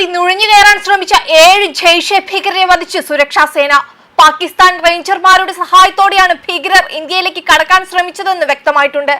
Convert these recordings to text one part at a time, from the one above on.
വഴി നുഴഞ്ഞു കയറാൻ ശ്രമിച്ച ഏഴ് ജെയ്ഷെ ഭീകരരെ വധിച്ച് സുരക്ഷാ സേന. പാകിസ്ഥാൻ റേഞ്ചർമാരുടെ സഹായത്തോടെയാണ് ഭീകരർ ഇന്ത്യയിലേക്ക് കടക്കാൻ ശ്രമിച്ചതെന്ന് വ്യക്തമായിട്ടുണ്ട്.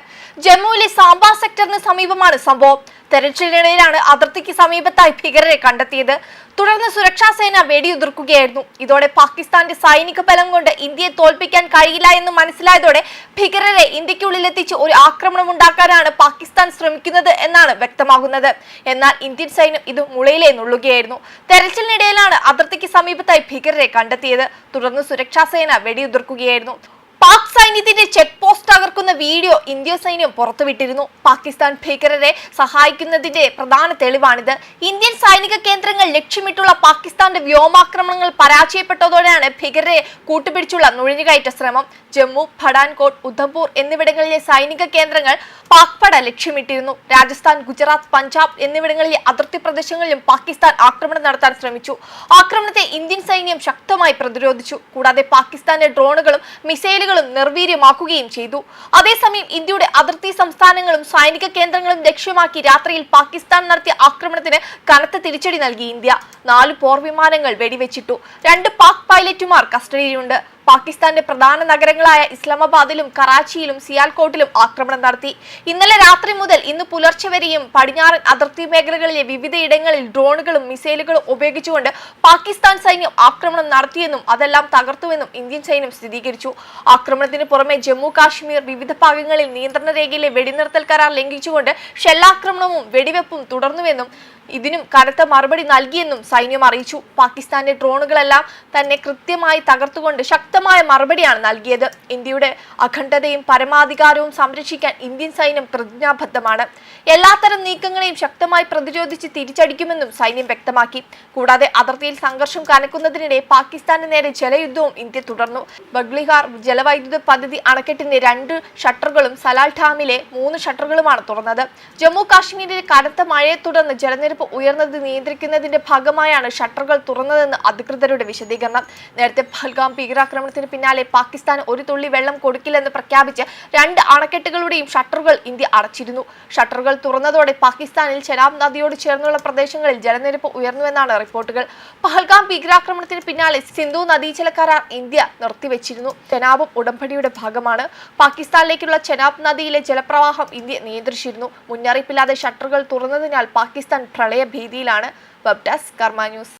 ജമ്മുവിലെ സാംബ സെക്ടറിന് സമീപമാണ് സംഭവം. തെരച്ചിലിനിടയിലാണ് അതിർത്തിക്ക് സമീപത്തായി ഭീകരരെ കണ്ടെത്തിയത്. തുടർന്ന് സുരക്ഷാ സേന വെടിയുതിർക്കുകയായിരുന്നു. ഇതോടെ പാകിസ്ഥാന്റെ സൈനിക ബലം കൊണ്ട് ഇന്ത്യയെ തോൽപ്പിക്കാൻ കഴിയില്ല എന്ന് മനസ്സിലായതോടെ ഭീകരരെ ഇന്ത്യക്കുള്ളിലെത്തിച്ച് ഒരു ആക്രമണം ഉണ്ടാക്കാനാണ് പാകിസ്ഥാൻ ശ്രമിക്കുന്നത് എന്നാണ് വ്യക്തമാകുന്നത്. എന്നാൽ ഇന്ത്യൻ സൈന്യം ഇത് മുളയിലേ നുള്ളുകയായിരുന്നു. തെരച്ചിലിനിടയിലാണ് അതിർത്തിക്ക് സമീപത്തായി ഭീകരരെ കണ്ടെത്തിയത്. തുടർന്ന് സുരക്ഷാ സേന വെടിയുതിർക്കുകയായിരുന്നു. പാക് സൈന്യത്തിന്റെ ചെക്ക് പോസ്റ്റ് തകർക്കുന്ന വീഡിയോ ഇന്ത്യ സൈന്യം പുറത്തുവിട്ടിരുന്നു. പാകിസ്ഥാൻ ഭീകരരെ സഹായിക്കുന്നതിന്റെ പ്രധാന തെളിവാണിത്. ഇന്ത്യൻ സൈനിക കേന്ദ്രങ്ങൾ ലക്ഷ്യമിട്ടുള്ള പാകിസ്ഥാന്റെ വ്യോമാക്രമണങ്ങൾ പരാജയപ്പെട്ടതോടെയാണ് ഭീകരരെ കൂട്ടുപിടിച്ചുള്ള നുഴഞ്ഞുകയറ്റ ശ്രമം. ജമ്മു പഠാൻകോട്ട് ഉദ്ധംപൂർ എന്നിവിടങ്ങളിലെ സൈനിക കേന്ദ്രങ്ങൾ പാക്പട ലക്ഷ്യമിട്ടിരുന്നു. രാജസ്ഥാൻ ഗുജറാത്ത് പഞ്ചാബ് എന്നിവിടങ്ങളിലെ അതിർത്തി പ്രദേശങ്ങളിലും പാകിസ്ഥാൻ ആക്രമണം നടത്താൻ ശ്രമിച്ചു. ആക്രമണത്തെ ഇന്ത്യൻ സൈന്യം ശക്തമായി പ്രതിരോധിച്ചു. കൂടാതെ പാകിസ്ഥാന്റെ ഡ്രോണുകളും മിസൈലുകളും നിർവീര്യമാക്കുകയും ചെയ്തു. അതേസമയം ഇന്ത്യയുടെ അതിർത്തി സംസ്ഥാനങ്ങളും സൈനിക കേന്ദ്രങ്ങളും ലക്ഷ്യമാക്കി രാത്രിയിൽ പാകിസ്ഥാൻ നടത്തിയ ആക്രമണത്തിന് കനത്ത തിരിച്ചടി നൽകി ഇന്ത്യ. നാല് പോർ വിമാനങ്ങൾ വെടിവെച്ചിട്ടു. രണ്ട് പാക് പൈലറ്റുമാർ കസ്റ്റഡിയിലുണ്ട്. പാകിസ്ഥാന്റെ പ്രധാന നഗരങ്ങളായ ഇസ്ലാമാബാദിലും കറാച്ചിയിലും സിയാൽകോട്ടിലും ആക്രമണം നടത്തി. ഇന്നലെ രാത്രി മുതൽ ഇന്ന് പുലർച്ചെ വരെയും പടിഞ്ഞാറൻ അതിർത്തി മേഖലകളിലെ വിവിധയിടങ്ങളിൽ ഡ്രോണുകളും മിസൈലുകളും ഉപയോഗിച്ചുകൊണ്ട് പാകിസ്ഥാൻ സൈന്യം ആക്രമണം നടത്തിയെന്നും അതെല്ലാം തകർത്തുവെന്നും ഇന്ത്യൻ സൈന്യം സ്ഥിരീകരിച്ചു. ആക്രമണത്തിന് പുറമെ ജമ്മു കാശ്മീർ വിവിധ ഭാഗങ്ങളിൽ നിയന്ത്രണ രേഖയിലെ വെടിനിർത്തൽ കരാർ ലംഘിച്ചുകൊണ്ട് ഷെല്ലാക്രമണവും വെടിവെപ്പും തുടർന്നുവെന്നും ഇതിനും കനത്ത മറുപടി നൽകിയെന്നും സൈന്യം അറിയിച്ചു. പാകിസ്ഥാന്റെ ഡ്രോണുകളെല്ലാം തന്നെ കൃത്യമായി തകർത്തുകൊണ്ട് ശക്തമായ മറുപടിയാണ് നൽകിയത്. ഇന്ത്യയുടെ അഖണ്ഡതയും പരമാധികാരവും സംരക്ഷിക്കാൻ ഇന്ത്യൻ സൈന്യം പ്രതിജ്ഞാബദ്ധമാണ്. എല്ലാത്തരം നീക്കങ്ങളെയും ശക്തമായി പ്രതിരോധിച്ച് തിരിച്ചടിക്കുമെന്നും സൈന്യം വ്യക്തമാക്കി. കൂടാതെ അതിർത്തിയിൽ സംഘർഷം കനക്കുന്നതിനിടെ പാകിസ്ഥാന് നേരെ ജലയുദ്ധവും ഇന്ത്യ തുടർന്നു. ബഗ്ലിഹാർ ജലവൈദ്യുത പദ്ധതി അണക്കെട്ടിന്റെ രണ്ട് ഷട്ടറുകളും സലാൽ ഡാമിലെ മൂന്ന് ഷട്ടറുകളുമാണ് തുറന്നത്. ജമ്മു കാശ്മീരിലെ കനത്ത മഴയെ തുടർന്ന് ജലനിരപ്പ് ഉയർന്നത് നിയന്ത്രിക്കുന്നതിന്റെ ഭാഗമായാണ് ഷട്ടറുകൾ തുറന്നതെന്ന് അധികൃതരുടെ വിശദീകരണം. നേരത്തെ പഹൽഗാം ഭീകരാക്രമണത്തിന് പിന്നാലെ പാകിസ്ഥാൻ ഒരു തുള്ളി വെള്ളം കൊടുക്കില്ലെന്ന് പ്രഖ്യാപിച്ച് രണ്ട് അണക്കെട്ടുകളുടെയും ഷട്ടറുകൾ ഇന്ത്യ അടച്ചിരുന്നു. ഷട്ടറുകൾ തുറന്നതോടെ പാകിസ്ഥാനിൽ ചെനാബ് നദിയോട് ചേർന്നുള്ള പ്രദേശങ്ങളിൽ ജലനിരപ്പ് ഉയർന്നുവെന്നാണ് റിപ്പോർട്ടുകൾ. പഹൽഗാം ഭീകരാക്രമണത്തിന് പിന്നാലെ സിന്ധു നദീജല കരാർ ഇന്ത്യ നിർത്തിവെച്ചിരുന്നു. ചെനാബും ഉടമ്പടിയുടെ ഭാഗമാണ്. പാകിസ്ഥാനിലേക്കുള്ള ചെനാബ് നദിയിലെ ജലപ്രവാഹം ഇന്ത്യ നിയന്ത്രിച്ചിരുന്നു. മുന്നറിയിപ്പില്ലാതെ ഷട്ടറുകൾ തുറന്നതിനാൽ പാകിസ്ഥാൻ പ്രളയ ഭീതിയിലാണ് വെബ് ഡെസ്ക് കർമ്മ ന്യൂസ്.